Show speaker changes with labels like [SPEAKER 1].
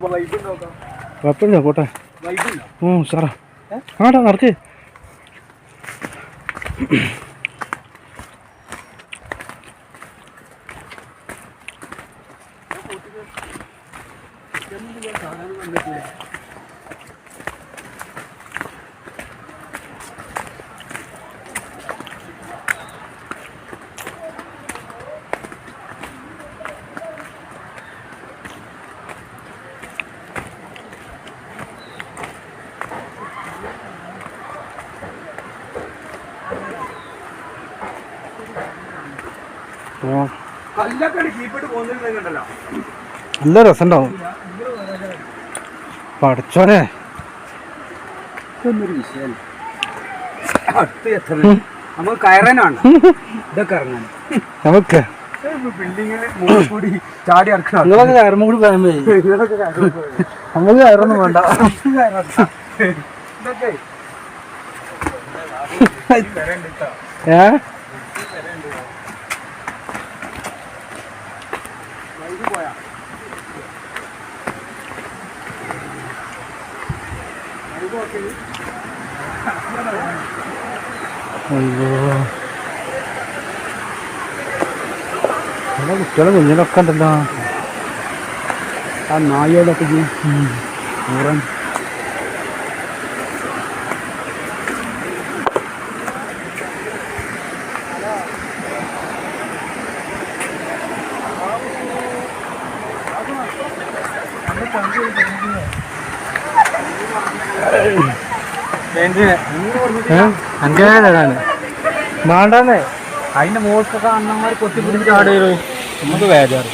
[SPEAKER 1] കുഴപ്പമില്ല പോട്ടെ ഓ സാറാ ആടാ നടക്ക് ഓ
[SPEAKER 2] കല്ലൊക്കെ കീപ്പിട്ട്
[SPEAKER 1] നല്ല രസമുണ്ടാവും. പഠിച്ചോനെ.
[SPEAKER 2] ഇതൊന്നൊരു വിഷയമല്ല. അടുത്ത് എത്ര നമുക്ക് കയറാനാണ്. ഇതൊക്കെ ഇറങ്ങാൻ.
[SPEAKER 1] നമുക്ക്. നിങ്ങളൊക്കെ കയറുമ്പോൾ കൂടി പറയാൻ. നമുക്ക് കയറൊന്നും വേണ്ട. ഏ?
[SPEAKER 2] വൈകി പോയാ.
[SPEAKER 1] അയ്യോ. കുട്ടികളെ കുഞ്ഞിലൊക്കെ ഉണ്ടല്ലോ.
[SPEAKER 2] ആ നായോടൊക്കെ നൂറൻ
[SPEAKER 1] അഞ്ചാണ് മാണ്ടാന്നേ?
[SPEAKER 2] അതിന്റെ മുകൾക്കൊക്കെ അണ്ണന്മാർ കൊത്തി പിടിച്ച് ചാടുകയോ നമുക്ക് വേജാറ്.